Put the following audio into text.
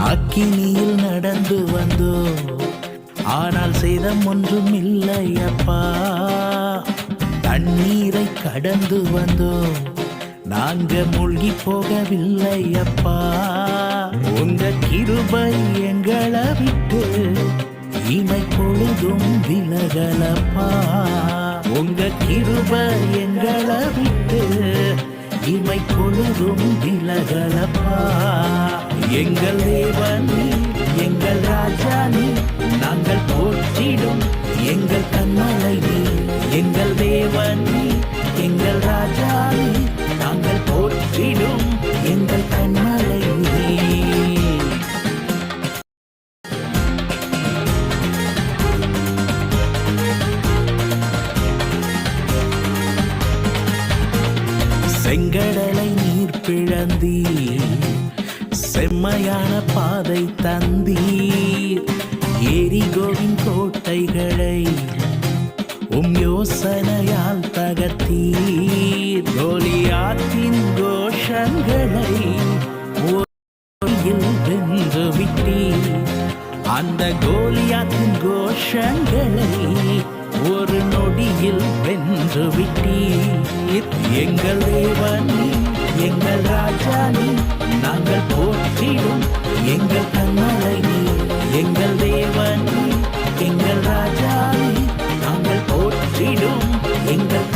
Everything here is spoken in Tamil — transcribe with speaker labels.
Speaker 1: அக்கினியில் நடந்து வந்தோ. ஆனால் சேதம் ஒன்றும் இல்லை அப்பா. தண்ணீரை கடந்து வந்தோ. நாங்க மூழ்கி போகவில்லை அப்பா. உங்க கிருபை எங்களை விட்டு இமை பொழுதும் விலகலப்பா உங்க கிருபை எங்களை விட்டு இமை பொழுதும் விலகலப்பா எங்கள் தேவனி எங்கள் ராஜானி நாங்கள் போற்றிடும் எங்கள் கண்மலை நீ எங்கள் தேவனி எங்கள் ராஜானி நாங்கள் போற்றிடும் எங்கள் கண்மலை நீ செங்கடலை நீர் பிழந்தீர். செம்மையான பாதை தந்தீர். எரிகோவின் கோட்டைகளை உம் யோசனையால் தகத்தீர் கோலியாத்தின் கோஷங்களை வென்று விட்டீர். அந்த கோலியாத்தின் கோஷங்களை ஒரு நொடியில் வென்று விட்டீர். எங்கள் தேவன் எங்கள் ராஜா நீ நாங்கள் போற்றிடும். எங்கள் கண்மலை நீ எங்கள் தேவன் எங்கள் ராஜா நீ நாங்கள் போற்றிடும். எங்கள்